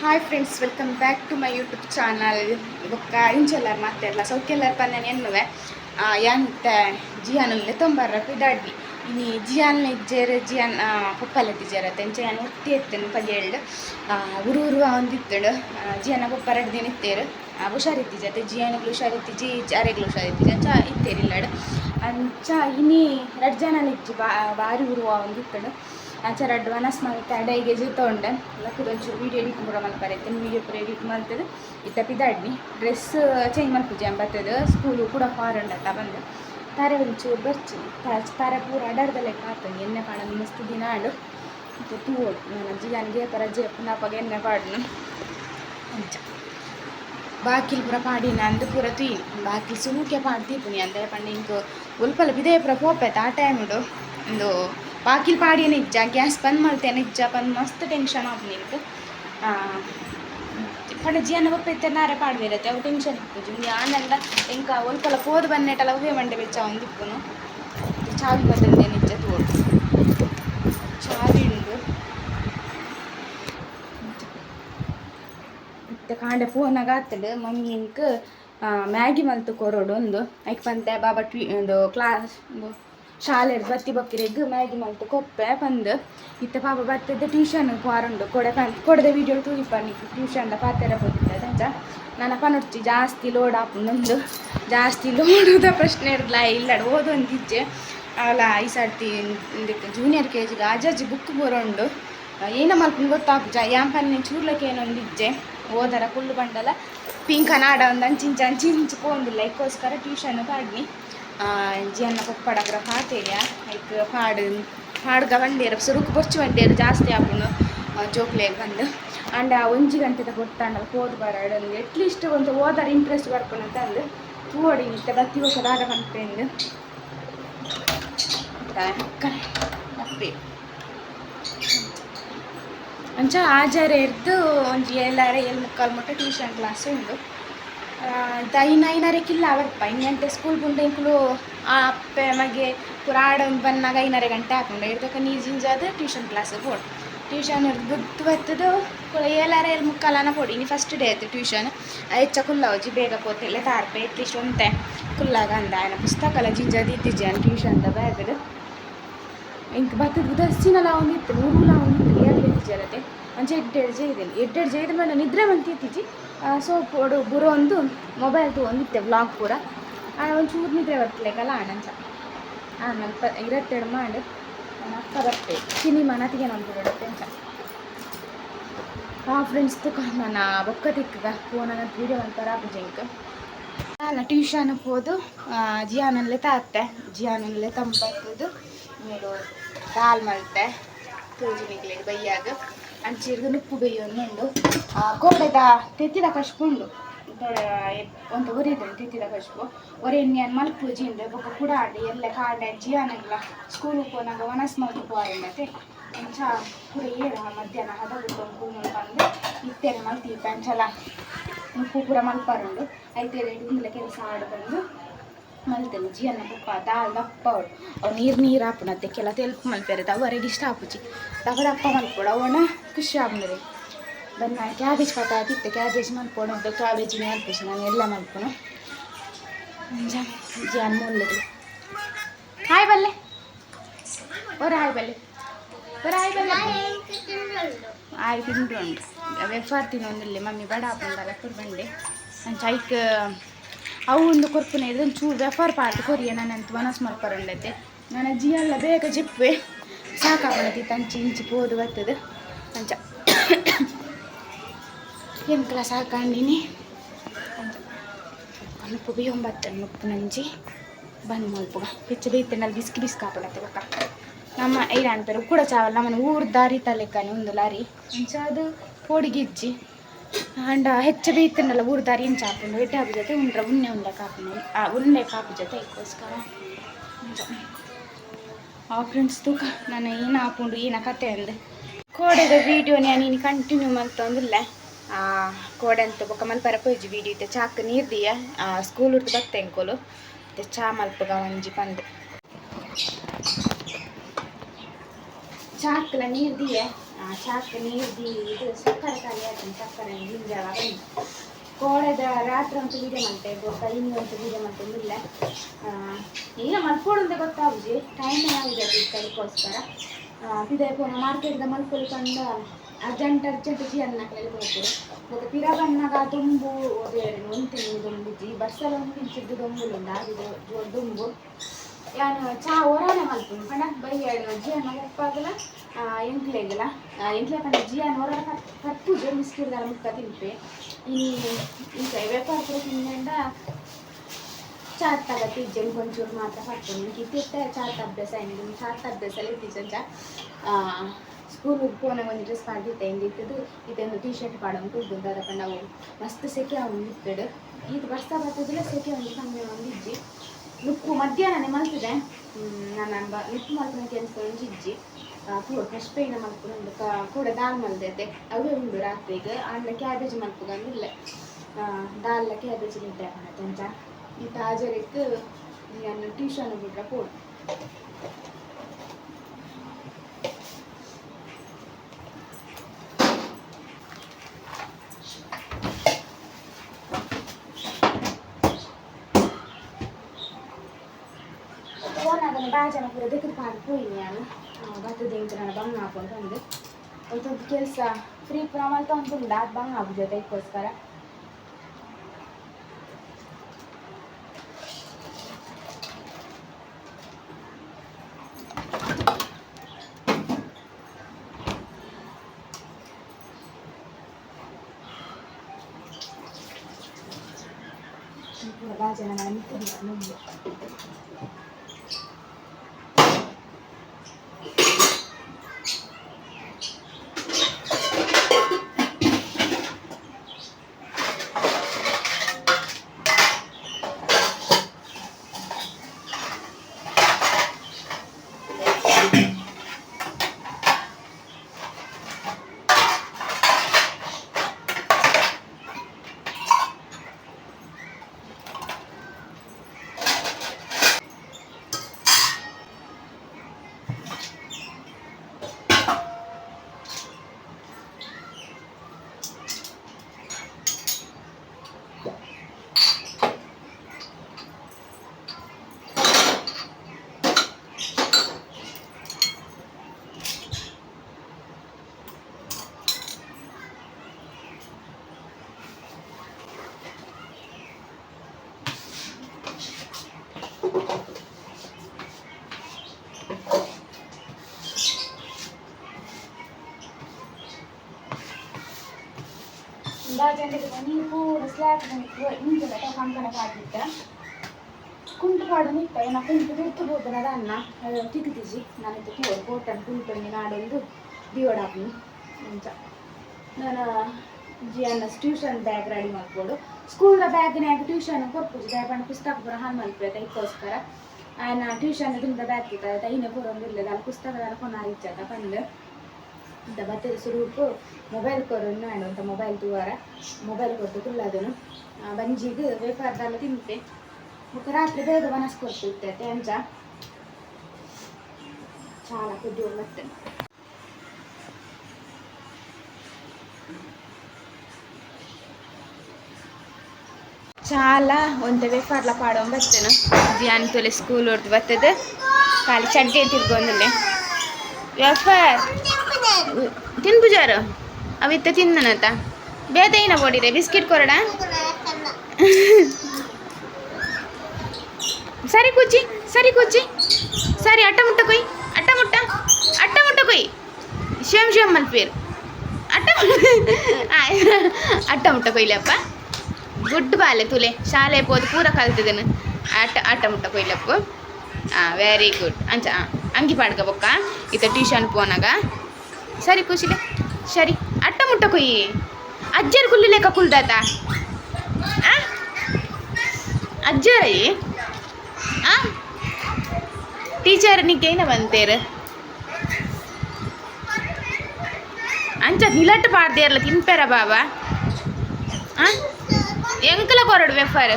Hi friends welcome back to my YouTube channel ಬೊಕ್ಕ ಇಂಚೆಲ್ಲರ್ ಮಾತಾಡಲ್ಲ ಸೌಖ್ಯೆಲ್ಲರ್ ಪನ್ನೆ ಎನ್ನುವೆ? ಎಂತ ಜಿಯಾನಲ್ಲಿ ತೊಂಬರ್ರ ಪಿದಾಡ್ನಿ ಇನಿ ಜಿಯಾನ್ ಇಜ್ಜೇರು ಜಿಯಾನ್ ಪಪ್ಪಲ ತಿಜೇರ, ತೆಂಚ ಯಾನ್ ಒತ್ತಿ ಎತ್ತೇನು ಪದಿಯಳ್ಳು ಉರು ಉರುವ ಒಂದಿತ್ತಳು ಜಿಯಾನ ಪಪ್ಪ ಎರಡು ದಿನ ಇತ್ತೇರು. ಹುಷಾರಿತ್ತಿಜತೆ ಜಿಯಾನಿಗಳು ಹುಷಾರಿತ್ತಿಜಿ ಜಾರೆಗಳು ಹುಷಾರಿತ್ತಿಜ ಅಂಚ ಇತ್ತೇರಿಲ್ಲಡು ಅಂಚ ಇನಿ ಎರಡು ಜನ ಇಜ್ಜಿ ಬಾ, ಬಾರಿ ಉರುವ ಒಂದಿತ್ತಳು ಅಂಚ ರಡ್ ವನಸ್ ಮಲ್ತ ಅಡೈಗೆ ಜೂತ ಉಂಡೆ ಲಕ್ಕದ ಒಂಚೂರು ವೀಡಿಯೋ ಎಡಿಟ್ ಕೂಡ ಮಲ್ಪರೈತೆ ವೀಡಿಯೋ ಪೂರ ಎಡಿಟ್ ಮಾಡ್ತದೆ ಇತ್ತ ಪಿದಾಡ್ನಿ. ಡ್ರೆಸ್ ಚೇಂಜ್ ಮಲ್ಪುಜಿ ಅಂಬತ್ತದ. ಸ್ಕೂಲು ಕೂಡ ಫಾರಂಡತ್ತ ಬಂದು. ತಾರೆ ಒಂಚೂರು ಬರ್ಚಿ. ತಾರೆ ಪೂರ ಅಡರ್ದಲ್ಲೇ ಕಾತಂದು ಎಣ್ಣೆ ಪಾಡಲು ಮಸ್ತ್ ದಿನ ಆಡು. ಮತ್ತೆ ತೂವೋಡು ನಾನು ಜಿಗಾನಿಗೆ ರಜೆ ಪುನಃ ಎಣ್ಣೆ ಪಾಡ್ನು ಅಂಚ. ಬಾಕಿಲ್ ಪೂರ ಪಾಡಿನ ಅಂದ್ ಪೂರ ತುಯಿ ಬಾಕಿಲ್ ಸುಮುಕೆ ಪಾಡ್ದೀಪುನಿ ಅಂದೆ ಪಂಡ ಇಂಕು ಉಲ್ಪಲ ಬಿದೇ ಪೂರ ಪೋಪೆತ್ ಆ ಟೈಮ್ಡು ಒಂದು ಬಾಕಿಲ್ ಪಾಡಿನ ಇಜ್ಜ ಗ್ಯಾಸ್ ಬಂದ್ ಮಾಡ್ತೇನೆ ಇಜ್ಜ ಬಂದ್ ಮಸ್ತ್ ಟೆನ್ಷನ್ ಆಪ್ ನಿನ್ಕ್ ಪಂಡ ಜಿಯನ್ನ ಒಪ್ಪೈತೆ ನಾರೆ ಪಾಡ್ದಿರತ್ತೆ ಅವು ಟೆನ್ಷನ್ ಇಪ್ಪುಜು ಆನಂದ ಇಂಕ ಒಲ್ಪಲ ಪೋದ್ ಬನ್ನೆಟಲ್ಲ ಹೂವೆ ಮಂಡೆ ಬೆಚ್ಚ ಒಂದಿಪ್ಪುನು ಚಾವಿ ನಿಜ್ಜ ತೋಡು ಚಾವಿ ಉಂಡು. ಮತ್ತೆ ಕಾಂಡೆ ಫೋನಾಗ ಆತಡು. ಮಮ್ಮಿ ಇಂಕ್ ಮ್ಯಾಗಿ ಮಲ್ತು ಕೊರೋಡು ಒಂದು ಐಕ್ ಪಂತೆ, ಬಾಬಾ ಟ್ವೀ ಒಂದು ಕ್ಲಾಸ್ ಶಾಲೆ ಬತ್ತಿ ಬಕ್ಕಿರೆಗ್ ಮ್ಯಾಗಿ ಮಲ್ತು ಕೊಪ್ಪೆ ಪಂದ್ ಇತ್ತ ಪಾಪ ಬತ್ತದ ಟ್ಯೂಷನ್ ಪಾರುಂಡು ಕೊಡೆ ಪನ್, ಕೊಡದೆ ವೀಡಿಯೋ ತೂಯಿಪ್ಪನಿ ಟ್ಯೂಷನ್ದ ಪಾತೆರ ಹೋಗಿದ್ದೆ ಅಂಚ ನನ್ನ ಪನೊಡ್ಚಿ ಜಾಸ್ತಿ ಲೋಡ್ ಆಪುಂಡು ಜಾಸ್ತಿ ಲೋಡುದ ಪ್ರಶ್ನೆ ಇರಲ್ಲ ಇಲ್ಲಡ ಓದೊಂದಿಜ್ಜೆ ಅವಲ ಈ ಸರ್ತಿ ಜೂನಿಯರ್ ಕೆ ಜಿಗೆ ಅಜ್ಜಜ್ಜಿ ಬುಕ್ ಬರೋಂಡು. ಏನ ಮಲ್ಪನ್ ಗೊತ್ತಾಪುಜ ಯಾಂಪನ್ನೆ ಚೂರ್ಲಕ್ಕೆ ಏನೊಂದಿಜ್ಜೆ ಓದರ ಕುಲ್ಲು ಬಂಡಲ, ಪಿಂಕ ನಾಡ ಒಂದು ಅಂಚಿಂಚ, ಅಂಚಿಂಚು ಪೋಂದಿಲ್ಲ ಇಕ್ಕೋಸ್ಕರ ಟ್ಯೂಷನ್ ಜಿಯನ್ನ ಪಪ್ಪಡಗ್ರ ಪಾತೇರಿಯ ಐಕ್ ಪಾಡ್ ಪಾಡ್ಗ ಬಂಡೇರು ಸುರುಕು ಬೊಚ್ಚು ಬಂಡೇರು ಜಾಸ್ತಿ ಆಪುಂಡು ಜೋಕ್ಲೆಗ್ ಬಂದು. ಅಂಡ ಒಂಜಿ ಗಂಟೆದ ಗೊತ್ತಾಂಡ ಹೋದ್ ಬರಡು ಎಟ್ಲೀಸ್ಟ್ ಒಂದು ಓದಾರ ಇಂಟ್ರೆಸ್ಟ್ ಬರ್ಕೊಂಡು ಅಂತ ಅಂದು ತೂವಡಿ ನಿತ್ಯ ಬತ್ತಿ ಹೊಸ ದಾದ ಪಂಪೆಂದು ಅಪ್ಪೆ. ಅಂಚ ಆಜಾರ ಇರ್ದು ಒಂಜಿ ಏಳಾರೆ ಏಳು ಮುಕ್ಕಾಲು ಮುಟ್ಟ ಟ್ಯೂಷನ್ ಕ್ಲಾಸ್ ಉಂಡು. दहीना येणारे किल्ला आवडपा हिंगंटे स्कूल बुंड इंकुलो ಅಪ್ಪೆ ಮಗೆ ಪೂರ ಆಡೋದು ಬಂದಾಗ ಐನಾರೆ ಗಂಟೆ ಹಾಕೊಂಡು. ಇರ್ತಕ್ಕ ನೀಜಿಂಜಾದ ಟ್ಯೂಷನ್ ಕ್ಲಾಸಿಗೆ ಹೋಡು. ಟ್ಯೂಷನ್ ಹಿಡ್ದು ಬುದ್ದು ಬರ್ತದು ಏಲಾರ ಎಲ್ಲಿ ಮುಕ್ಕಾಲನ ಕೊಡಿ ಫಸ್ಟ್ ಡೇ ಆಯ್ತು ಟ್ಯೂಷನ್ ಹೆಚ್ಚ ಕುಲ್ಲವಜ್ಜಿ ಬೇಗ ಪೋತಿಲ್ಲ ತಾರ್ಪೆ ಎತ್ತಿಷ್ಟು ಉಂಟೆ. ಕುಲ್ಲಾಗ ಅಂದ, ಆಯ್ನ ಪುಸ್ತಕಲ್ಲ ಜಿಂಜಾದ ಇದ್ದಿಜ್ಜಿ ಅನ್ ಟ್ಯೂಷನ್ ದ ಬ್ಯಾಗದು. ಇಂಕ ಬರ್ತದ ದಸ್ಸಿನ ಲಾವಂದಿತ್ತು ಮೂರು ಲಾವಂದಿತ್ತು ಏರ್ಲಿದ್ದಿಜ್ಜರತೆ ಮಂచి ಎಡ್ಡೆಡ್ ಜೈದಲ್ಲಿ ಎಡ್ಡೆಡ್ ಜೈದ ಮೇಲೆ ನಿದ್ರೆ ಬಂತಿತ್ತಿಜ್ಜಿ ಸೊ ಕೊಡು ಬರೋ ಒಂದು ಮೊಬೈಲ್ ತೊಗೊಂಡಿತ್ತೆ ವ್ಲಾಗ್ ಪೂರ. ಒಂಚೂರು ನಿದ್ರೆ ಬರ್ತಲೇಕಲ್ಲ ಆಮೇಲೆ ಪ ಇರತ್ತೆರಡು ಮಾಡಿ. ಅಪ್ಪ ಬರ್ತೆ. ಚಿನಿ ಮನತಿಗೆ ನಾನು ಬಿಡತ್ತೆ ಅಂತ ಆ ಫ್ರೆಂಡ್ಸ್ ತಕ ನಾನು ಬೊಕ್ಕ ತಿಕ್ಕದ ಫೋನ್ ಅನ್ನೋದು ವೀಡಿಯೋ ಅಂತಾರ ಜಿಂಕ್ ನಾನು ಟ್ಯೂಷನ್ ಹೋದು ಜಿಯಾನಲ್ಲೇ ತಾತ್ತೆ. ಜಿಯಾನಲ್ಲೇ ತಂಪಾಗ್ತದು ನೀರು ದಾಲ್ ಮಲ್ತೆ. ತೂಜಿನಿಗ್ಲಿ ಬೈಯಾಗ. ಅಂಚಿರ್ಗ ನುಪ್ಪು ಬೇಯೊಂದುಂಡು ಕೋಡೆದ ತೆತ್ತಿದ ಕಶ್ಪುಂಡು ಒಂದು ಒರಿದು ತೆತ್ತಿದ ಕಶ್ಪು. ಒರೆನ್ಯಾನ್ ಮಲ್ಪುಜಿ ಅಂದ್ರೆ ಬೊಕ್ಕ ಕುಡಾಡಿ ಎಲ್ಲ ಕಾಡೆ ಜಿಯಾನಗ್ಲ ಸ್ಕೂಲ್ ಪೋನಾಗ ವನಸ್ ಮಲ್ತು ಪೋಯಂಡತೆ ಅಂಚ ಪೂರ ಏರ, ಮಧ್ಯಾಹ್ನ ಹದ ಬಿಟ್ಟು ಕೂಮಲ್ ಬಂದು ಇತ್ತೇನೆ ಮಲ್ತೀಪ ಅಂಚಲ ಉಪ್ಪು ಪೂರ ಮಲ್ಪರುಂಡು. ಐತೇರೆ ಇಂಗ್ಲ ಕೆಲಸ ಆಡು ಮಲ್ತೇನೆ ಜಿಯನ್ನ ಪಪ್ಪ ದಾಲ್, ದಪ್ಪ ಅವಳು ಅವು ನೀರು ನೀರು ಹಾಪುನತ್ತೆ ಕೆಲ ತೆಲ್ಪು ಮಲ್ಪೆರೆ ತವರೆಗೆ ಇಷ್ಟ ಹಾಪುಚಿ ದಪ್ಪ ದಪ್ಪ ಮಲ್ಪೋಡು ಅವನ ಖುಷಿ ಆಪುನರಿ ಬಂದು ನಾನು ಕ್ಯಾಬೇಜ್ ಪತ ಕ್ಯಾಬೇಜ್ ಕ್ಯಾಬೇಜ್ ಅದು ಕ್ಯಾಬೇಜಿನೇ ಮಲ್ಪುಜಿ ನಾನು ಎಲ್ಲ ಮಲ್ಪುನು ಜಿಯನ್ ಮುಲ್ಲದು ಹಾಯ್ ಬಲ್ಲೆ. ಒರ ಹಾಯ್ ಬಲ್ಲೆ. ಒರ ಹಾಯ್ ಬಲ್ಲೆ. ಆಯ್ ತಿಂಡು ಉಂಟು ವೆಫಾರ್ ತಿನ್ನೊಂದಿಲ್ಲ, ಮಮ್ಮಿ ಬಡ ಹಾಕೊಂಡಲ್ಲ ಬಂದೆ. ನಾನು ಐಕ್ ಅವು ಒಂದು ಕೊರ್ಪುನ ಇದೊಂದು ಚೂರು ವ್ಯಾಪಾರ ಪಾರ್ಟ್ ಕೊರಿಯ ನಾನಂತ ಮನಸ್ಸು ಮಲ್ಪರಂಡೈತೆ ನನ್ನ ಅಜ್ಜಿ ಎಲ್ಲ ಬೇಗ ಜಿಪ್ಪೆ ಸಾಕಾಗಿ ತಂಚಿ ಇಂಚಿ ಪೋದು ಬರ್ತದೆ. ಅಂಚ ಎಂಕ್ಲ ಸಾಕೊಂಡಿನಿ? ಅನುಪು ಬಿ ಒಂಬತ್ತು ಮುಪ್ಪು ನಂಜಿ. ಬಂದು ಮಲ್ಪುಗ. ಹೆಚ್ಚು ಬೇಯ್ತೇನಲ್ಲಿ ಬಿಸ್ಕಿ ಬಿಸ್ಕ ಹಾಕೊಳತ್ತೆ ಬಕ್ಕ ನಮ್ಮ ಐರ ಕೂಡ ಚಾವಲ್ಲ, ನಮ್ಮನ್ನು ಊರು ದಾರಿ ತಲೆಕಾನೆ ಒಂದು ಲಾರಿ ಅಂಚ ಅದು ಪೋಡಿಗಿಜ್ಜಿ ಊರು ದಾರಿ ಇಂಚ ಹಾಕೊಂಡು ಎಡ್ಡೆ ಹಾಪು ಜೊತೆ ಉಂಡ್ರ ಉಣ್ಣೆ ಉಂಡೆ ಕಾಪು ಆ ಉಂಡೆ ಕಾಪು ಜೊತೆ ಇಕ್ಕೋಸ್ಕರ. ಆ ಫ್ರೆಂಡ್ಸ್ ತೂಕ ನಾನು ಏನು ಹಾಕೊಂಡು, ಏನ ಕತೆ ಅಂದೆ. ಕೋಡೆದ ವೀಡಿಯೋ ನೀನು ಕಂಟಿನ್ಯೂ ಮಲ್ತೊಂದಿಲ್ಲ ಕೋಡೆ ಅಂತ ಬೊಕ್ಕ ಮಲ್ಪರ ಪೋಯ್ಜಿ ವೀಡಿಯೋ ಇತ್ತೆ. ಚಾಕ್ ನೀರ್ದಿಯ? ಸ್ಕೂಲ್ ಹುಡ್ದು ಬತ್ತೆ ಅಂಕೋಲು ಮತ್ತೆ ಚಾ ಮಲ್ಪಗ ಒಂಜಿ ಬಂದೆ ಚಾಕ್ಲ ನೀರ್ದಿಯ? ಚಾಕ್ ಇದ್ದಿ ಇದು ಸಕ್ಕರೆ ಖಾಲಿ ಆಯ್ತು ಸಕ್ಕರೆ ಗಿಂಜಾವ ಕೋಳದ ರಾತ್ರಿ ಅಂತೂ ಬೀಜ ಮಾಡ್ತೆ ಕೈನಿ ಅಂತೂ ಬೀಜ ಮಾಡ್ತೆ ಇಲ್ಲ. ಈಗ ಮಲ್ಪೋಡು ಅಂತ ಗೊತ್ತಾಗುಜಿ ಟೈಮ್ ಆಗಿದೆ ಅದಕ್ಕೋಸ್ಕರ ಇದೇ ಪೋನ ಮಾರ್ಕೆಟ್ದ ಮಲ್ಪೊಲಿ ಕಂಡ ಅರ್ಜೆಂಟ್ ಅರ್ಜೆಂಟ್ ಜಿ ಅನ್ನ ಕೈಲಿ ಹೋಗ್ತಾರೆ ಮತ್ತೆ ಪಿರಬನ್ನಾಗ ದುಂಬು ಬೇರೆ ತಿಂಗಳು ದೊಂಬಿಜ್ಜಿ ಬಸ್ಸಲ್ಲಿ ಒಂದು ನಿಂಚಿದ್ದು ದುಂಬುಲುಂಡ ದೊಡ್ಡ ದುಂಬು. ಯಾನು, ಚಾ ಒರಾನೆ ಮಲ್ಪುನು ಕಣ ಬೈಯಾಡು ಜಿಯನ್ನ ಉಪ್ಪಾಗಲ್ಲ ಎಂಕ್ಲೆಗಲ ಎಂಕ್ಲೆ ಕಣ ಜಿಯನ್ನ ಹೊರ ಕಪ್ಪುಜೆ ಮಿಸ್ಕಿಡ್ದಾರ ಮುಕ್ಕ ತಿಂಪೆ ಈ ಈಗ ವ್ಯಾಪಾರ ತಿಂದ ಚಾಟ್ ತಗತ್ತಿ ಜನ್ ಕೊಂಚೂರು ಮಾತ್ರ ಹಾಕ್ತೀನಿ. ನನಗೆ ಇತ್ತಿತ್ತ ಚಾಟ್ ಅಭ್ಯಾಸ ಏನಿದೆ? ಚಾಟ್ ಅಭ್ಯಾಸ ಸ್ಕೂಲ್ ಉಗ್ ಪೋನ ಒಂದು ಡ್ರೆಸ್ ಪಾಡ್ದಿತ್ತೆ ಹಿಂದಿತ್ತದು ಇದೊಂದು ಟೀ ಶರ್ಟ್ ಕುಡ್ದು ಅದಕ್ಕೆ ನಾವು ಮಸ್ತ್ ಸೆಕೆ ಅವನು ಇತ್ತಡು ಇದು ಬರ್ತಾ ಬರ್ತದಿಲ್ಲ ಸೆಕೆ ಅವ್ನಿಗೆ ಕಮ್ಮಿ ಒಂದು ಇಜ್ಜಿ ಮಧ್ಯಾಹ್ನ ಮಲ್ತಿದೆ ನಾನು ನುಕ್ಕು ನುಪ್ಪು ಮಲ್ಪನ ಕೆಲಸ ಜಿಜ್ಜಿ ಕೂಡ ಫ್ರೆಶ್ ಪೇಯ್ನ ಮಲ್ಕೊಂಡು ಕೂಡ ದಾಲ್ ಮಲ್ದೈತೆ. ಅವೇ ಉಂಡು ರಾತ್ರಿಗೆ ಆಂಡ್ಲ ಕ್ಯಾಬೇಜ್ ಮಲ್ಪುಗಂದಿಲ್ಲ ದಾಲ್ಲ ಕ್ಯಾಬೇಜ್ ನಿದ್ದೆ ಕಾಣತ್ತೆ ಅಂತ. ಈ ತಾಜರಿಕ್ ನಾನು ಟ್ಯೂಷನ್ ಬಿಟ್ರೆ ಕೂಡ. ಫೋನಾಗ ಭಾಳ ಜನ ಪೂರ ದೆಕ್ಕದ ಪಾಡು ಹೋಯ್ನಿ ನಾನು ಬರ್ತದೆ ಇಂಕ ನಾನು ಬಂಗ್ ಹಾಕೊಂಡು ಬಂದು ಒಂದೊಂದು ಕೆಲಸ ಫ್ರೀ ಪ್ರಮಾಣ ಅಂತಂದು ಅದು ಬಂಗ್ ಹಾಕುದು ಅದಕ್ಕೋಸ್ಕರ ಭಾಳ ಜನ ನಿಂತಿಲ್ಲ ಬಾಜಂಡಿಗೆ ನೀರು ಪೂರ ಸ್ಲ್ಯಾಬ್ ನಿಂತಿಲ್ಲ ಕಂಕಣ ಕುಂಟು ಪಾಡು ನಿಟ್ಟ ಏನ ಕುಂಟು ಬಿಡ್ತು ನದ ಅನ್ನ. ತಿಕ್ಕಿತಿಜಿ ನಾನು ಕಿವರ್ ಕೋಟನ್ ಕುಂಟು ನಾಡೊಂದು ದಿವಡಾಪಿ ಮುಂಚ ನಾನು, ಜಿ ಅನ್ನ ಟ್ಯೂಷನ್ ಬ್ಯಾಗ್ ರೆಡಿ ಮಾಡ್ಬೋದು ಸ್ಕೂಲ್ದ ಬ್ಯಾಗ್ನಾಗ ಟ್ಯೂಷನ್ ಕೊರ್ಪುಜಿ ದಯಪಂಡ ಪುಸ್ತಕ ಬರ ಹಾನ್ ಮಲ್ಪೆ ಇದಕ್ಕೋಸ್ಕರ ಆಯ್ನ ಟ್ಯೂಷನ್ ದಿಂದ ಬ್ಯಾಗ್ ಇತ್ತ ಒಂದು ಇಲ್ಲದ, ಅಲ್ಲಿ ಪುಸ್ತಕದ ಕೊನ ಇಚ್ಚದ ಬಂದು ಅಂತ ಬತ್ತದ ಸ್ವರೂಪ ಮೊಬೈಲ್ ಕೊರನ್ನು ಆ್ಯಂಡ್ ಅಂತ ಮೊಬೈಲ್ ತೂವಾರ ಮೊಬೈಲ್ ಕೊಟ್ಟು ತುಳ್ಳದನು ಬಂಜಿಗೆ ವೇಪಾರದಲ್ಲ ತಿಂತೆ ಮುಖ ರಾತ್ರಿ ಬೇಗ ಮನಸ್ಸು ಕೊಡ್ತಿರ್ತೈತೆ ಅಂಚ చాలా ಕುದ್ದು ಮತ್ತೆ చాలా ಒಂದ ವೇಫಾರ್ಲ ಪಾಡೋ ಬರ್ತೇನೆ ಧ್ಯಾನ್ ತೊಲೆ ಸ್ಕೂಲ್ ಹೊಡ್ದು ಬರ್ತದೆ ಖಾಲಿ ಚಡ್ಡಿ ತಿರ್ಗೊಂದಿಲ್ಲ ವೇಫರ್ ತಿನ್ಪುಜಾರು ಅವಿತ್ತ ತಿನ್ನನತ ಬೇತೈನ ಬೋಡಿದೆ? ಬಿಸ್ಕಿಟ್ ಕೊರಡ? ಸರಿ ಕುಚ್ಚಿ ಸರಿ ಕುಚ್ಚಿ ಸರಿ, ಅಟ್ಟ ಮುಟ್ಟ ಕೊಯ್, ಅಟ್ಟ ಮುಟ್ಟ ಅಟ್ಟ ಮುಟ್ಟ ಕೊಯ್. ಶಿವಂ ಶಿವಂ ಮಲ್ಪೇರು. ಅಟ್ಟ ಅಟ್ಟ ಮುಟ್ಟ ಕೊಯ್ಲಪ್ಪ. ಗುಡ್ ಬಾಲೆ ತುಲೆ. ಶಾಲೆ ಪೋದು ಪೂರ ಕಲ್ತಿದ್ದೇನೆ ಅಟ್ಟ ಅಟ್ಟ ಮುಟ್ಟ ಕೊಯ್ಲಪ್ಪ. ಹಾಂ ವೆರಿ ಗುಡ್ ಅಂಚ ಅಂಗಿ ಪಾಡ್ಕ ಬೊಕ್ಕ. ಇತ್ತ ಟ್ಯೂಷನ್ ಪೋನಾಗ. ಸರಿ ಖುಷಿಲೆ ಸರಿ ಅಟ್ಟ ಮುಟ್ಟ ಕೊಯ್ಯಿ ಅಜ್ಜರ್ ಕುಲ್ಲಿ ಲೆಕ್ಕ ಕುಲ್ದಾತ ಅಜ್ಜರೈ ಆ ಟೀಚರ್ ನಿಕ್ಕೇನ ಬಂತೇರು ಅಂಚ ನಿಲಟ್ ಪಾಡ್ದೇರ್ಲ ತಿನ್ಪೇರ ಬಾಬಾ ಆ ಎಂಕಲ ಕೊರಡು ವೆಫರ್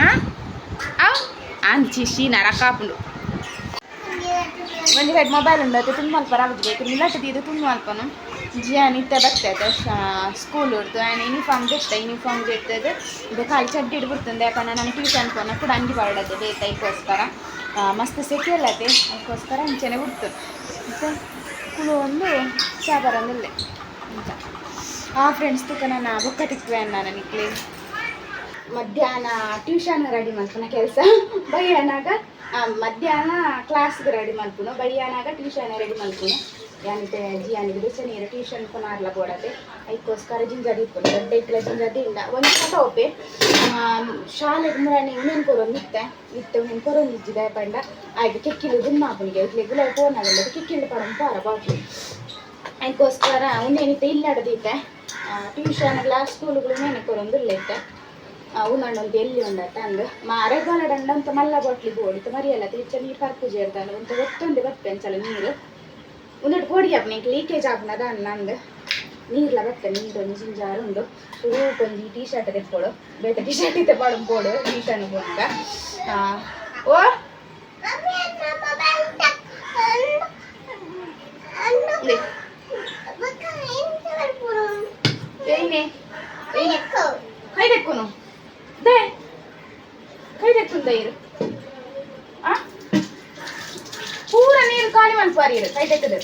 ಆ ಅವ್ ಅಂಚಿ ಶೀನ ರಕಾಪುಂಡು ಒಂದು ಹೆಡ್ ಮೊಬೈಲ್ ಉಂಡತ್ತೆ ತುಂಬ ಅಲ್ಪ ಆಗೋದು ಬೇಕು ಇದು ತುಂಬ ಅಲ್ಪನು ಜಿಯಾನ್ ಇತ್ತ ಬರ್ತೈತೆ ಸ್ಕೂಲ್ ಇರ್ತದೆ ಆ್ಯಂಡ್ ಯೂನಿಫಾರ್ಮ್ ಇರ್ತದೆ ಯೂನಿಫಾರ್ಮ್ ಇರ್ತದೆ ಇದು ಕಾಲು ಚಡ್ಡಿ ಇಡ್ಬಿಡ್ತದೆ ಯಾಕಂದ್ರೆ ನಾನು ಟ್ಯೂಷನ್ ಪೋನ ಕೂಡ ಅಂಗಿ ಬಾಡೋದು ಬೇತ ಅದಕ್ಕೋಸ್ಕರ ಮಸ್ತ್ ಸೆಕ್ಯೂರ್ ಆಯ್ತು ಅದಕ್ಕೋಸ್ಕರ ಮುಂಚೆನೇ ಬಿಡ್ತು ಮತ್ತು ಸ್ಕೂಲು ಒಂದು ಚಾಪರ್ ಅಂತ ಆ ಫ್ರೆಂಡ್ಸ್ ತುಕ ನಾನು ಬುಕ್ಕ ತಿಕ್ವೆ ಅನ್ನ ನನಗೆ ಮಧ್ಯಾಹ್ನ ಟ್ಯೂಷನ್ ರೆಡಿ ಮಾಡ್ತಾನೆ ಕೆಲಸ ಬೈ ಅನ್ನಾಗ ಮಧ್ಯಾಹ್ನ ಕ್ಲಾಸ್ಗೆ ರೆಡಿ ಮಾಡ್ಕೊನು ಬೈಯಾನಾಗ ಟ್ಯೂಷನ್ ರೆಡಿ ಮಾಡ್ಕೊನು ಯಾನಿತೆ ಜಿಯಾನಿಗೆ ಬಿಸಿ ನೀರು ಟ್ಯೂಷನ್ ಪುನಾರ್ಲ ಬೋಡತೆ ಅದಕ್ಕೋಸ್ಕರ ಜಿಂಜಾದಿ ಇಟ್ಕೊಂಡು, ದೊಡ್ಡ ಇಟ್ಲ ಜಿಂಜಾದಿ ಇಲ್ಲ ಒಂದು ಫೋಟೋ ಒಪ್ಪೆ. ಶಾಲೆಗೆ ಮುರಾಣಿ ಉಣ್ಣೆನ್ ಕೊರೋ ನಿತ್ತೆ ಇತ್ತು ಉಣ್ಣೆನ್ ಕೊರೋ ನಿಜ್ಜಿದೆ ಪಂಡ. ಆಯ್ತು ಕೆಕ್ಕಿಲು ದುನ್ನಾಪನಿಗೆ ಇಟ್ಲಿ ಗುಲಾಬಿ ಫೋನ್ ಆಗಲ್ಲ ಕೆಕ್ಕಿಲು ಪಡಂ ಪಾರ ಬಾಟ್ಲಿ ಅದಕ್ಕೋಸ್ಕರ ಉಣ್ಣೆನಿತ್ತೆ ಇಲ್ಲಡದಿತ್ತೆ ಟ್ಯೂಷನ್ ಕ್ಲಾಸ್ ಸ್ಕೂಲ್ಗಳು ಮೇನೆ ಕೊರೊಂದು ಇಲ್ಲೈತೆ ಉನ್ನೊಂದು ಎಲ್ಲಿ ಉಂಡತ್ತ ಅಂದ್ ಮಾ ರೆಗಾಲಡಂಡ ಅಂತ ಮಲ್ಲ ಬಾಟ್ಲಿ ಬೋಡಿತ್ತು ಮರಿಯಲ್ಲ ನೀರ್ ಪರ್ಪು ಜೇರ್ದಾನ ಅಂತ ಗೊತ್ತೊಂದು ಬತ್ತೆ ಅಂಚಲ ನೀರು. ಒಂದೆರಡು ಕೋಡಿ ಆಪ್ ನಿಂಗೆ ಲೀಕೇಜ್ ಅನ್ನ ಅಂದ್. ನೀರ್ಲ ಬತ್ತೆ ನೀರು ಒಂದು ಜಿಂಜಾರು ಉಂಡು. ಒಂದು ಟೀ ಶರ್ಟ್ ತೆಕ್ಕೊಡು. ಬೇಟ ಟೀ ಶರ್ಟ್ ಇತ್ತೆ ಪಾಡು ಬೋಡು ಟೀಷನ್ ಬೋಡ ಓ! ಇಲ್ಲಿ. ಏನೇ ಏನೇ ಕೈ ಕೈ ತೆಕ್ಕುಂದ ಇರು ಆ ಪೂರ ನೀರು ಖಾಲಿ ಮಲ್ಪಾರಿ ಇರು ಕೈ ತೆಕ್ಕದ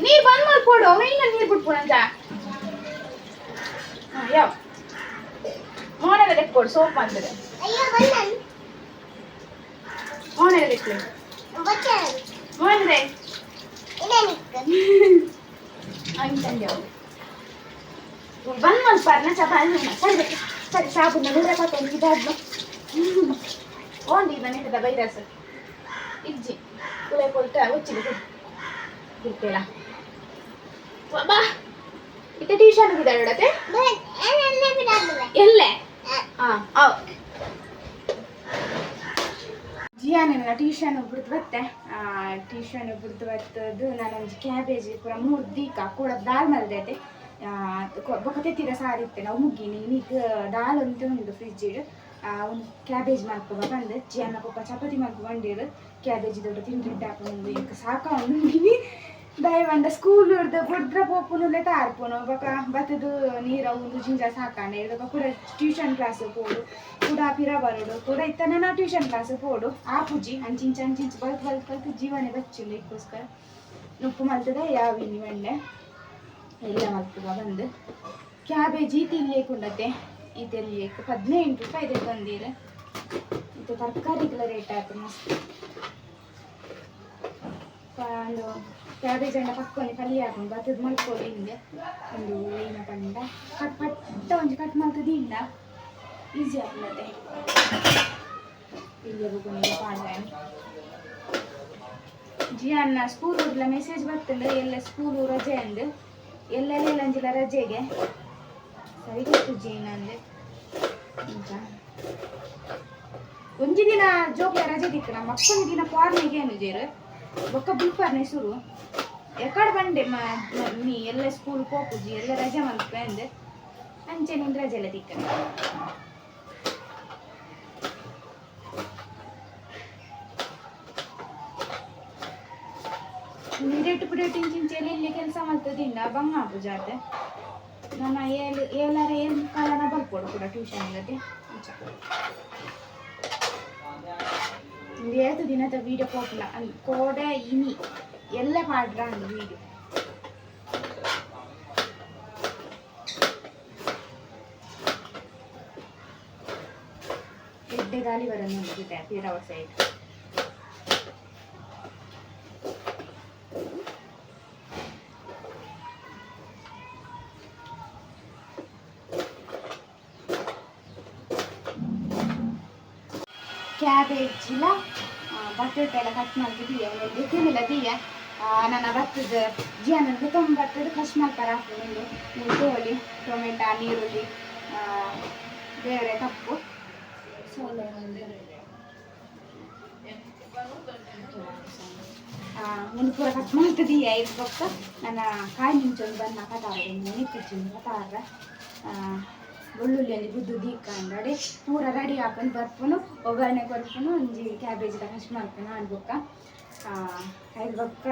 ನೀರು ಬಂದ್ ಮಾಡ್ಕೊಡು ಮೇಲಿನ ನೀರು ಬಿಟ್ಕೊಡಂತ ಯಾವ ಮೋನೆಲ್ಲ ತೆಕ್ಕೊಡು ಸೋಪ್ ಅಂತದೆ ಮೋನೆಲ್ಲ ತೆಕ್ಕೊಳ್ಳಿ ಮೋನೆ ಅಂತಂದೆ ಅವ್ರು ಬಂದ್ ಮಲ್ಪಾರ್ನ ಚಪಾತಿ ಸರಿ ಸರಿ ಸಾಬುನ ನೂರ ಎಪ್ಪತ್ತೊಂದು ಇದಾದ್ಲು ಓಂಡಿ ನಾನು ಹಿಡಿದ ಬೈರಸ್ ಇಜ್ಜಿ ಕುಳೆ ಕೊಲ್ಟ ಉಚ್ಚಿಗೆ ಬಿಟ್ಟಿಲ್ಲ ಬಾ ಇತ್ತೆ ಟ್ಯೂಷನ್ ಬಿಡಾಡತೆ ಎಲ್ಲೇ ಹಾ ಅವ್ ಜಿಯಾನೆಲ್ಲ ಟ್ಯೂಷನ್ ಬಿಡ್ದು ಬತ್ತೆ ಟ್ಯೂಷನ್ ಬಿಡ್ದು ಬತ್ತದು ನಾನೊಂದು ಕ್ಯಾಬೇಜ್ ಪೂರ ಮೂರು ದೀಕ ಕೂಡ ದಾಲ್ ಮಲ್ದೈತೆ ಬೊಕ್ಕ ತೆತ್ತಿದ ಸಾರಿ ಇತ್ತೆ ನಾವು ಮುಗ್ಗಿನಿ. ನೀಗ ದಾಲ್ ಅಂತ ಉಂಟು ಫ್ರಿಜ್ ಒಂದು ಕ್ಯಾಬೇಜ್ ಮಾಡ್ಕೊಬ ಬಂದು. ಜಿಯನ್ನ ಪಪ್ಪ ಚಪಾತಿ ಮಾಡ್ಕೊ ಬಂದಿರು. ಕ್ಯಾಬೇಜ್ ದೊಡ್ಡ ತಿಂಡಿ ಹಾಕೊಂಡು ಈಗ ಸಾಕ ಒಂದು ದಯವಂಡ ಸ್ಕೂಲ್ ಹಿಡ್ದು ಬುಡ್ರ ಪೋಪುನುಲೆ ತಾರ್ಪುನು. ಬೊಕ ಬತ್ತದು ನೀರ ಒಂದು ಜಿಂಜ ಸಾಕಾಣೆ ಇದಕ್ಕೆ ಕೂಡ ಟ್ಯೂಷನ್ ಕ್ಲಾಸ್ ಪೋಡು ಕೂಡ ಪಿರ ಬರೋಡು. ಕೂಡ ಇತ್ತನ ಟ್ಯೂಷನ್ ಕ್ಲಾಸ್ ಪೋಡು ಆ ಪೂಜಿ, ಅಂಚಿಂಚ ಅಂಚಿಂಚ ಬಲ್ತ್ ಬಲ್ತ್ ಬಲ್ತ್ ಜೀವನೇ ಬಚ್ಚಿಲ್ಲ ಇಕ್ಕೋಸ್ಕರ ಉಪ್ಪು ಮಲ್ತದ, ಯಾವ ಇನ್ನಿ ಮೆಂಡೆ ಎಲ್ಲ ಮಲ್ತದ ಬಂದು. ಕ್ಯಾಬೇಜಿ ಈ ಇದೆಲ್ಲಿಯಕ್ಕೆ ಹದಿನೆಂಟು ರೂಪಾಯಿ ತಂದಿರ ಇದು ತರಕಾರಿಗಳ ರೇಟ್ ಆಯ್ತು ಮಸ್ತ್. ಒಂದು ಕ್ಯಾಬೇಜ್ ಹಣ್ಣ ಪಕ್ಕೊಂಡು ಪಲ್ಯ ಹಾಕೊಂಡು ಬತ್ತದ ಮಲ್ಕೊಳ್ಳಿ ಹಿಂದೆ. ಒಂದು ಏನ ಪಂಡ. ಕಟ್, ಪಟ್ಟ ಒಂದು ಕಟ್ ಮಾಡ್ತದೆ, ಇಲ್ಲ. ಈಸಿ ಆಗ್ತದೆ. ಇಲ್ಲಿ ಹೋಗ್ಕೊಂಡು ಪಾಂಡ ಜಿ ಅನ್ನ ಸ್ಕೂಲ್ ಊರ್ಲ ಮೆಸೇಜ್ ಬರ್ತಂದ್ರೆ ಎಲ್ಲ ಸ್ಕೂಲು ರಜೆ ಅಂದು. ಎಲ್ಲೆಲ್ಲ ಇಲ್ಲಂಜಿಲ್ಲ ರಜೆಗೆ ಸರಿ ಗೊತ್ತು ಜೀನ ಅಂದ್ರೆ. ಈಗ ಒಂಜಿ ದಿನ ಜೋಗ ರಜೆ ದಿಕ್ಕ ನಮ್ಮ ಮಕ್ಕಳು ದಿನ ಪಾರ್ನಿಗೆ ಏನು ಜೇರು? ಬೊಕ್ಕ ಬಿಪ್ಪಾರ್ ಶುರು. ಎಕಡೆ ಬಂಡೆ ನೀ ಎಲ್ಲ ಸ್ಕೂಲ್ ಹೋಗುಜಿ ಎಲ್ಲ ರಜೆ ಮಲ್ಪೆ ಅಂದೆ ಅಂಚೆ ನಿನ್ ರಜೆ ಎಲ್ಲ ದಿಕ್ಕ ಬಿಡೇಟು ಇಂಚಿಂಚೆಲಿ ಇಲ್ಲಿ ಕೆಲಸ ಮಾಡ್ತದಿಂದ ಬಂಗ ಜಾತೆ ನನ್ನ ಏಳು ಏಳರ ಏಳು ಕಾಲನ ಬರ್ಕೊಡು ಕೂಡ ಟ್ಯೂಷನ್ ಇಲ್ಲದೆ ಏಳು ದಿನದ ವೀಡಿಯೋ ಪೋಪುನ ಅಲ್ಲಿ ಕೋಡೆ, ಇನಿ ಎಲ್ಲ ಮಾಡ್ರ ಅಂದು ವೀಡಿಯೋ ಎಡ್ಡೆ ಗಾಲಿ ಬರೋದು ನೋಡಿದೆ ಪೀರವ ಸೈಡ್ ಕ್ಯಾಬೇಜ್ ಹೆಚ್ಚಿಲ್ಲ ಬಟಾಟೆ ಎಲ್ಲ ಕಟ್ ಮಾಡ್ತಿದ್ದೀಯ ತಿನ್ನಿಲ್ಲ ದೀಯ ನನ್ನ ಭತ್ತದ ಜೀವನದ ತುಂಬ ಬರ್ತದ ಕಷ್ಟ ಮಾಡ್ತಾರೆ? ಹಾಕೊಂಡು ಕೋಳಿ, ಟೊಮೆಟೊ ನೀರುಳ್ಳಿ ಬೇರೆ ಕಪ್ಪು. ಸೋಲೆ ಒಂದು ಪೂರ ಕಟ್ ಮಾಡ್ತಿದ್ದೀಯ ಇದು ಪಕ್ಕ ನನ್ನ ಕಾಯಿ ನಿಂಚೊಂದು ಬನ್ನ ಕಟಾರ ನಿಟ್ಟಿಚ್ಚಿನ ಕಟಾರ ಬೆಳ್ಳುಳ್ಳಿ ಒಂದು ಗುದ್ದು ದೀಕ ಅಂದಡೆ ಪೂರ ರೆಡಿ ಹಾಕೊಂಡು ಬರ್ಪುನು ಒಗ್ಗರಣೆ ಕೊರ್ಪುನು ಒಂಜಿ ಕ್ಯಾಬೇಜ್ ಕಷ್ಟ ಮಾಡ್ಪುನು ಅನ್ಬೊಕ್ಕ ಐದು ಬೊಕ್ಕ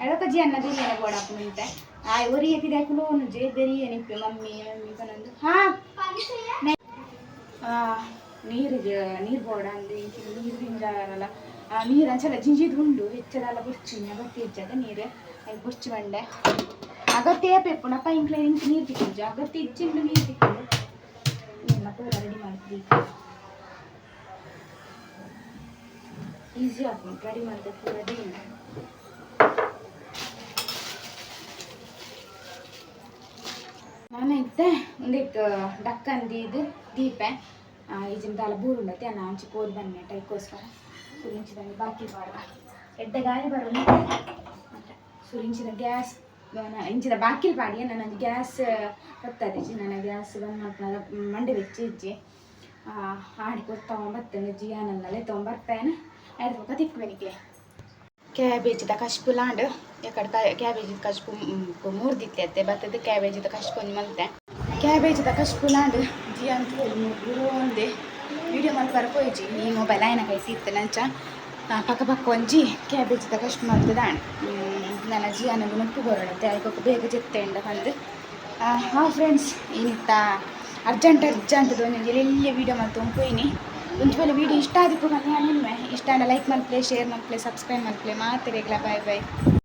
ಅದಕ್ಕ ಜಿ ಅನ್ನ ಬಿರಿಯಾನಿ ಬೋಡಾಪುನು ಅಂತೆ ಆ ಒರಿ ಎತ್ತಿದಾಕಲು ಜೆ ಬಿರಿಯಾನಿ ಇಪ್ಪೆ ಮಮ್ಮಿ ಮಮ್ಮಿ ಕನೊಂದು ಹಾಂ ನೀರಿಗೆ ನೀರು ಬೋಡ ಅಂದು ಇಂಚಿನ ನೀರು ಹಿಂಜಾರಲ್ಲ ಆ ನೀರು ಅಂಚಲ್ಲ ಜಿಂಜಿದು ಉಂಡು ಹೆಚ್ಚದಲ್ಲ ಬುರ್ಚಿನ ಅಗತ್ಯ ಹೆಚ್ಚದ ನೀರು ಅದು ಬುರ್ಚಿ ಬಂಡೆ ಅಗತ್ಯ ಪೆಪ್ಪುನ ಪೈಂಕ್ಲ ಇಂಚ ನೀರು ತಿಕ್ಕಿಂಜು ಅಗತ್ಯ ಇಚ್ಚಿಂಡು ನೀರು ತಿಕ್ಕಿಂಡು ನಿಮ್ಮ ಪೂರ ರೆಡಿ ಮಾಡ್ತೀವಿ ಈಸಿ ಆಗ್ಬೋದು ರೆಡಿ ಮಾಡಿದೆ ಪೂರ ರೆಡಿ ನಾನೈತೆ ಒಂದಿಟ್ಟು ಡಕ್ಕಂದಿ ಇದು ದೀಪೆ ಈಜಿನ ದಾಲ ಬೂರು ಉಂಡತೆ ಅನ್ನ ಹಂಚಿ ಕೋರಿ ಬನ್ನಿ ಟೈಕೋಸ್ಕರ ಸುರಿಂಚಿದ ಬಾಕಿ ಬಾಡ ಎಡ್ಡೆ ಗಾಳಿ ಬರೋ ಸುರಿಂಚಿದ ಗ್ಯಾಸ್ ಇಂಚಿದ ಬಾಕಿಲ್ ಪಾಡಿ ನನ್ನ ಗ್ಯಾಸ್ ಹೊತ್ತದೆ ನನ್ನ ಗ್ಯಾಸ್ ಬಂದ್ ಮಾಡ್ತಾಗ ಮಂಡಿ ಬೆಚ್ಚಿ ಇಜ್ಜಿ. ಆಡಿ ಕೊಡ್ತಾವ ಬರ್ತೇನೆ ಜಿಯಾನಲ್ಲೇ ತೊಗೊಂಬರ್ತೇನೆ. ಆಯ್ತು ಪಕ್ಕ ತಿಕ್ಬೇನಿಗೆ ಕ್ಯಾಬೇಜಿದ ಕಷ್ಪು ಲಾಂಡ್. ಎಕಡೆ ಕ್ಯಾಬೇಜಿದ ಮೂರ್ದಿತ್ತೆ ಅತ್ತೆ. ಬರ್ತದೆ ಕ್ಯಾಬೇಜಿದ ಕಷ್ಪು ಒಂದು ಮಲ್ತೆ ಕ್ಯಾಬೇಜಿದ ಕಷ್ಪು ಲಾಂಡ್. ಜಿ, ಅಂತ ಒಂದೇ. ವಿಡಿಯೋ ಮಾಡಿ ಬರ್ಕೋಯ್ಜಿ ಈ ಮೊಬೈಲ್ ಆಯ್ನ ಕೈಸಿ ತಿತ್ತು ಅಂಚ ಪಕ್ಕ ಪಕ್ಕ ಒಂಜಿ ಕ್ಯಾಬೇಜಿದ ಕಷ್ಪು ಮಾಡ್ದು ದಾಣ್ ನನ್ನ ಜೀವನ ಮುಪ್ಪು ಅದಕ್ಕೂ ಬೇಗ ಚಿತ್ತೆಯಿಂದ ಬಂದು ಹಾಂ ಫ್ರೆಂಡ್ಸ್ ಇಂತ ಅರ್ಜೆಂಟ್ ಅರ್ಜೆಂಟ್ ನನಗೆ ಎಲ್ಲಿ ವೀಡಿಯೋ ಮಾಡಿ ತೊಂಪೋಯ್ನಿ ಒಂದು ವೇಳೆ ವೀಡಿಯೋ ಇಷ್ಟ ಆದಿಪ್ಪು ನಾನು ಇಷ್ಟ ಇಷ್ಟ ಲೈಕ್ ಮಾಡ್ಪ್ಲೆ ಶೇರ್ ಮಾಡ್ಪ್ಲೆ ಸಬ್ಸ್ಕ್ರೈಬ್ ಮಾಡ್ಪ್ಲೆ ಮಾತಿರಗ್ಲ ಬಾಯ್ ಬಾಯ್